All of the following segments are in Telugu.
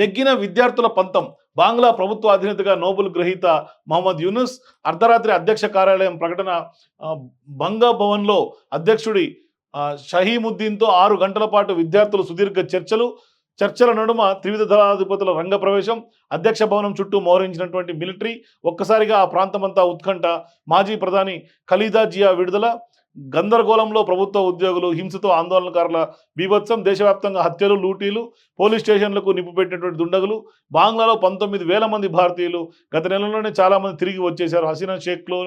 నెగ్గిన విద్యార్థుల పంతం. బాంగ్లా ప్రభుత్వ అధినేతగా నోబెల్ గ్రహీత మహమ్మద్ యూనుస్ అర్ధరాత్రి అధ్యక్ష కార్యాలయం ప్రకటన బంగా భవన్లో అధ్యక్షుడి షహీముద్దీన్తో ఆరు గంటల పాటు విద్యార్థులు సుదీర్ఘ చర్చలు చర్చల నడుమ త్రివిధ దళాధిపతుల రంగ ప్రవేశం అధ్యక్ష భవనం చుట్టూ మోహరించినటువంటి మిలిటరీ ఒక్కసారిగా ఆ ప్రాంతమంతా ఉత్కంఠ మాజీ ప్రధాని ఖలీదా జియా విడుదల గందరగోళంలో ప్రభుత్వ ఉద్యోగులు హింసతో ఆందోళనకారుల బీభత్సం దేశవ్యాప్తంగా హత్యలు లూటీలు పోలీస్ స్టేషన్లకు నిప్పుపెట్టినటువంటి దుండగులు బాంగ్లాలో పంతొమ్మిది వేల మంది భారతీయులు గత నెలలోనే చాలామంది తిరిగి వచ్చేశారు. హసీనా షేక్లో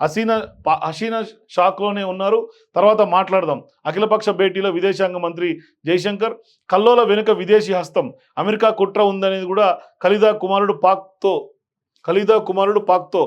హసీనా హసీనా షాక్లోనే ఉన్నారు. తర్వాత మాట్లాడదాం. అఖిలపక్ష భేటీలో విదేశాంగ మంత్రి జైశంకర్ కల్లోల వెనుక విదేశీ హస్తం అమెరికా కుట్ర ఉందనేది కూడా ఖలీదా కుమారుడు పాక్తో ఖలీదా కుమారుడు పాక్తో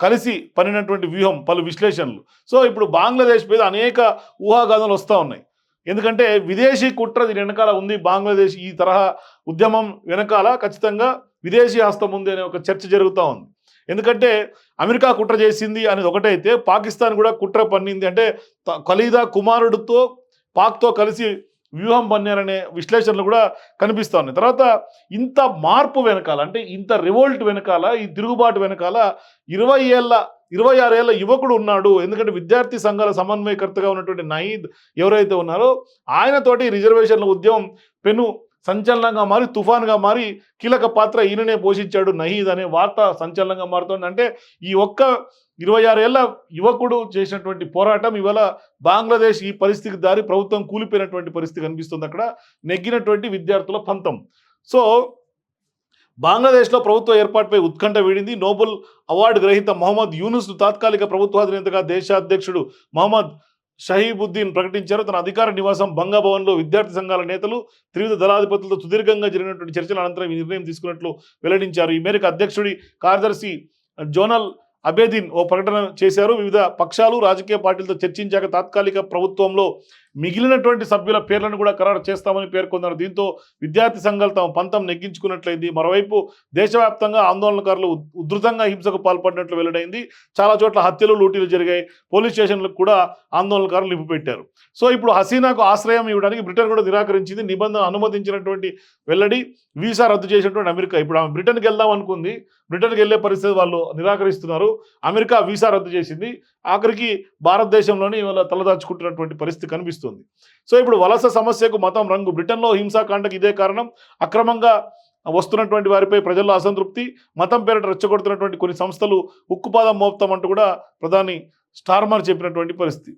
కలిసి పనినటువంటి వ్యూహం పలు విశ్లేషణలు. సో ఇప్పుడు బంగ్లాదేశ్ మీద అనేక ఊహాగానాలు వస్తూ ఉన్నాయి. ఎందుకంటే విదేశీ కుట్ర దీని వెనకాల ఉంది. బంగ్లాదేశ్ ఈ తరహా ఉద్యమం వెనకాల ఖచ్చితంగా విదేశీ హస్తం ఉంది అనే ఒక చర్చ జరుగుతూ ఉంది. ఎందుకంటే అమెరికా కుట్ర చేసింది అనేది ఒకటైతే పాకిస్తాన్ కూడా కుట్ర పన్నింది. అంటే త- ఖలీదా కుమారుడితో పాక్తో కలిసి వ్యూహం పన్నారనే విశ్లేషణలు కూడా కనిపిస్తూ ఉన్నాయి. తర్వాత ఇంత మార్పు వెనకాల అంటే ఇంత రివోల్ట్ వెనకాల ఈ తిరుగుబాటు వెనకాల ఇరవై ఏళ్ళ ఇరవై ఆరేళ్ళ యువకుడు ఉన్నాడు. ఎందుకంటే విద్యార్థి సంఘాల సమన్వయకర్తగా ఉన్నటువంటి నయీద్ ఎవరైతే ఉన్నారో ఆయనతోటి రిజర్వేషన్ల ఉద్యమం పెను సంచలనంగా మారి తుఫాన్గా మారి కీలక పాత్ర ఈయననే పోషించాడు నహీద్ అనే వార్త సంచలనంగా మారుతోంది. అంటే ఈ ఒక్క ఇరవై ఆరేళ్ళ యువకుడు చేసినటువంటి పోరాటం ఇవాళ బంగ్లాదేశ్ ఈ పరిస్థితికి దారి ప్రభుత్వం కూలిపోయినటువంటి పరిస్థితి కనిపిస్తుంది అక్కడ. నెగ్గినటువంటి విద్యార్థుల పంతం. సో బంగ్లాదేశ్లో ప్రభుత్వ ఏర్పాటుపై ఉత్కంఠ వీడింది. నోబెల్ అవార్డు గ్రహీత మహమ్మద్ యూనుస్ తాత్కాలిక ప్రభుత్వాధినేతగా దేశాధ్యక్షుడు మహమ్మద్ షహీబుద్దీన్ ప్రకటించారు. తన అధికార నివాసం బంగాభవన్లో విద్యార్థి సంఘాల నేతలు త్రివిధ దళాధిపతులతో సుదీర్ఘంగా జరిగినటువంటి చర్చల అనంతరం ఈ నిర్ణయం తీసుకున్నట్లు వెల్లడించారు. ఈ మేరకు అధ్యక్షుడి కార్యదర్శి జోనల్ అబేదీన్ ఓ ప్రకటన చేశారు. వివిధ పక్షాలు రాజకీయ పార్టీలతో చర్చించాక తాత్కాలిక ప్రభుత్వంలో మిగిలినటువంటి సభ్యుల పేర్లను కూడా ఖరారు చేస్తామని పేర్కొన్నారు. దీంతో విద్యార్థి సంఘాలు తమ పంతం నెగ్గించుకున్నట్లయింది. మరోవైపు దేశవ్యాప్తంగా ఆందోళనకారులు ఉధృతంగా హింసకు పాల్పడినట్లు వెల్లడైంది. చాలా చోట్ల హత్యలు లూటీలు జరిగాయి. పోలీస్ స్టేషన్లకు కూడా ఆందోళనకారులు నిప్పుపెట్టారు. సో ఇప్పుడు హసీనాకు ఆశ్రయం ఇవ్వడానికి బ్రిటన్ కూడా నిరాకరించింది. నిబంధన అనుమతించినటువంటి వెల్లడి వీసా రద్దు చేసినటువంటి అమెరికా. ఇప్పుడు ఆమె బ్రిటన్కి వెళ్దాం అనుకుంది. బ్రిటన్కి వెళ్ళే పరిస్థితి వాళ్ళు నిరాకరిస్తున్నారు. అమెరికా వీసా రద్దు చేసింది. ఆఖరికి భారతదేశంలోని ఇవాళ తలదాచుకుంటున్నటువంటి పరిస్థితి కనిపిస్తుంది. కనిపిస్తుంది సో ఇప్పుడు వలస సమస్యకు మతం రంగు. బ్రిటన్లో హింసాకాండకు ఇదే కారణం. అక్రమంగా వస్తున్నటువంటి వారిపై ప్రజల్లో అసంతృప్తి మతం పేరిట రెచ్చగొడుతున్నటువంటి కొన్ని సంస్థలు ఉక్కుపాదం మోపుతామంటూ కూడా ప్రధాని స్టార్మర్ చెప్పినటువంటి పరిస్థితి.